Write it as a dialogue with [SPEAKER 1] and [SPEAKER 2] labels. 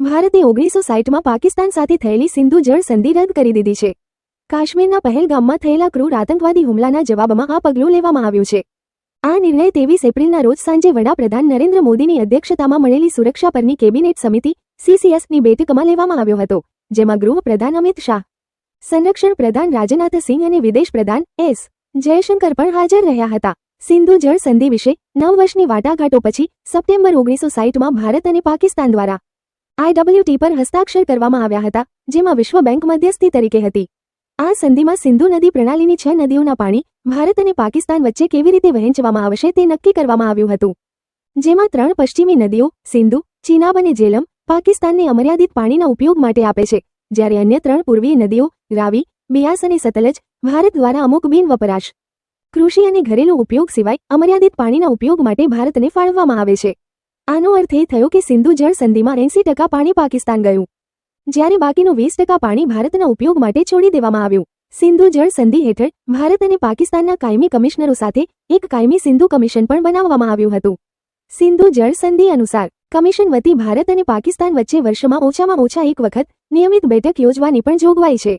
[SPEAKER 1] ભારતે ઓગણીસો સાઠમાં પાકિસ્તાન સાથે થયેલી સિંધુ જળ સંધિ રદ કરી દીધી છે. કાશ્મીરના પહેલગામમાં થયેલા ક્રૂર આતંકવાદી હુમલાના જવાબમાં આ પગલું લેવામાં આવ્યું છે. આ નિર્ણય ત્રેવીસ એપ્રિલના રોજ સાંજે વડાપ્રધાન નરેન્દ્ર મોદીની અધ્યક્ષતામાં મળેલી સુરક્ષા પરની કેબિનેટ સમિતિ સીસીએસની બેઠકમાં લેવામાં આવ્યો હતો, જેમાં ગૃહપ્રધાન અમિત શાહ, સંરક્ષણ પ્રધાન રાજનાથ સિંહ અને વિદેશ પ્રધાન એસ. જયશંકર પણ હાજર રહ્યા હતા. સિંધુ જળ સંધિ વિશે નવ વર્ષની વાટાઘાટો પછી સપ્ટેમ્બર ઓગણીસો સાઠમાં ભારત અને પાકિસ્તાન દ્વારા આઈડબ્લ્યુટી પર હસ્તાક્ષર કરવામાં આવ્યા હતા, જેમાં વિશ્વ બેંક મધ્યસ્થી તરીકે હતી. આ સંધિમાં સિંધુ નદી પ્રણાલીની છ નદીઓના પાણી ભારત અને પાકિસ્તાન વચ્ચે કેવી રીતે વહેંચવામાં આવશે તે નક્કી કરવામાં આવ્યું હતું. જેમાં ત્રણ પશ્ચિમી નદીઓ, સિંધુ, ચીનાબ અને જેલમ, પાકિસ્તાનને અમર્યાદિત પાણીના ઉપયોગ માટે આપે છે, જ્યારે અન્ય ત્રણ પૂર્વીય નદીઓ, રાવી, બિયાસ અને સતલજ, ભારત દ્વારા અમુક બિન વપરાશ કૃષિ અને ઘરેલુ ઉપયોગ સિવાય અમર્યાદિત પાણીના ઉપયોગ માટે ભારતને ફાળવવામાં આવે છે. આનો અર્થ એ થયો કે સિંધુ જળ સંધિમાં એંસી ટકા પાણી પાકિસ્તાન ગયું. જ્યારે બાકીનું વીસ ટકા પાણી ભારતના ઉપયોગ માટે છોડી દેવામાં આવ્યું. સિંધુ જળ સંધિ હેઠળ ભારત અને પાકિસ્તાનના કાયમી કમિશનરો સાથે એક કાયમી સિંધુ કમિશન પણ બનાવવામાં આવ્યું હતું. સિંધુ જળ સંધિ અનુસાર, કમિશન વતી ભારત અને પાકિસ્તાન વચ્ચે વર્ષમાં ઓછામાં ઓછા એક વખત નિયમિત બેઠક યોજવાની પણ જોગવાઈ છે.